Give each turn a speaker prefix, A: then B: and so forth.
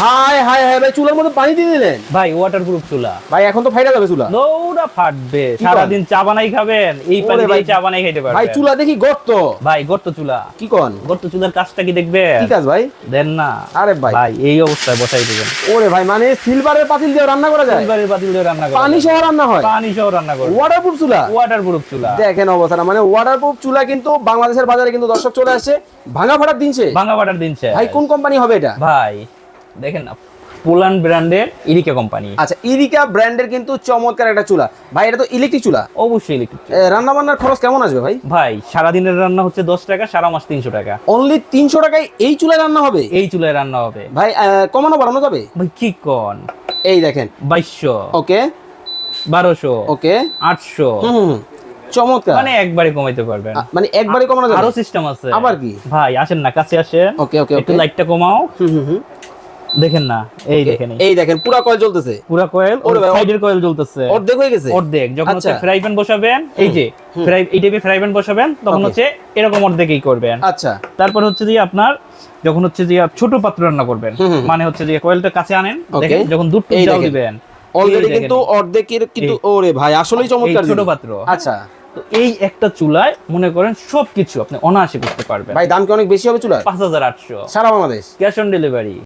A: High high high ভাই চুলার মধ্যে পানি দিয়ে দিলেন?
B: ভাই ওয়াটার প্রুফ চুলা।
A: ভাই এখন তো ফাইটা যাবে চুলা।
B: ফাটবে। সারাদিন চা বানাই খাবেন এই পানি। দিয়ে চা বানাই খেতে
A: ভাই চুলা দেখি গর্ত।
B: ভাই গর্ত চুলা।
A: কি কন
B: গর্ত চুলার কাজটা কি দেখবে
A: কি কাজ ভাই?
B: দেন না।
A: আরে ভাই।
B: ভাই এই অবস্থায় বসাই দিবেন।
A: ওরে ভাই মানে সিলভারের পাতিল দিয়ে রান্না করা যায়?
B: সিলভারের পাতিল দিয়ে রান্না করা
A: পানি সহ রান্না হয়?
B: পানি সহ রান্না
A: ওয়াটারপ্রুফ চুলা?
B: ওয়াটার প্রুফ চুলা।
A: দেখেন অবস্থাটা মানে ওয়াটারপ্রুফ চুলা কিন্তু বাংলাদেশের বাজারে কিন্তু দর্শক চলে আসছে ভাঙা ফাটার দিনছে
B: ভাঙা বাটার দিনছে
A: ভাই কোন কোম্পানি হবে এটা?
B: ভাই দেখেন না পোলান ব্র্যান্ডের ইরিকা কোম্পানি।
A: আচ্ছা ইরিকা ব্র্যান্ডের কিন্তু চমৎকার একটা চুলা। ভাই এটা তো ইলেকট্রিক চুলা।
B: অবশ্যই ইলেকট্রিক
A: রান্না বান্নার খরচ কেমন আসবে ভাই?
B: ভাই সারাদিনের রান্না হচ্ছে দশ টাকা সারা মাস তিনশো টাকা।
A: অনলি তিনশো টাকায় এই চুলায় রান্না হবে?
B: এই চুলায় রান্না হবে।
A: ভাই কমানো বাড়ানো যাবে?
B: ভাই কি কন?
A: এই দেখেন।
B: বাইশশো।
A: ওকে।
B: বারোশো।
A: ওকে।
B: আটশো।
A: হুম হুম, হুম। চমৎকার।
B: মানে একবারে কমাইতে পারবেন।
A: মানে একবারে কমানো যাবে?
B: আরও সিস্টেম আছে।
A: আবার কি?
B: ভাই আসেন না কাছে আসেন।
A: ওকে ওকে
B: একটু লাইটটা কমাও।
A: হুম হুম হুম।
B: দেখেন না এই দেখেন এই।
A: দেখেন পুরা কয়েল চলতেছে
B: পুরা কয়েল সাইডের কয়েল জ্বলতেছে।
A: অর্ধেক হয়ে গেছে।
B: অর্ধেক যখন হচ্ছে
A: আচ্ছা।
B: ফ্রাই প্যান বসাবেন এই যে ফ্রাই এই ফ্রাই প্যান বসাবেন তখন হচ্ছে এরকম অর্ধেকই করবেন।
A: আচ্ছা।
B: তারপর হচ্ছে যে আপনার যখন হচ্ছে যে ছোট পাত্র রান্না করবেন। মানে হচ্ছে যে কয়েলটা কাছে আনেন দেখেন যখন দুধ
A: এই
B: জাল। দিবেন
A: অলরেডি কিন্তু অর্ধেকের কিন্তু ওরে ভাই আসলেই চমৎকার
B: ছোট পাত্র।
A: আচ্ছা।
B: তো এই একটা চুলায় মনে করেন সবকিছু আপনি অনায়াসে করতে পারবেন।
A: ভাই দাম কি অনেক বেশি হবে চুলার
B: পাঁচ হাজার আটশো।
A: সারা বাংলাদেশ?
B: Cash on delivery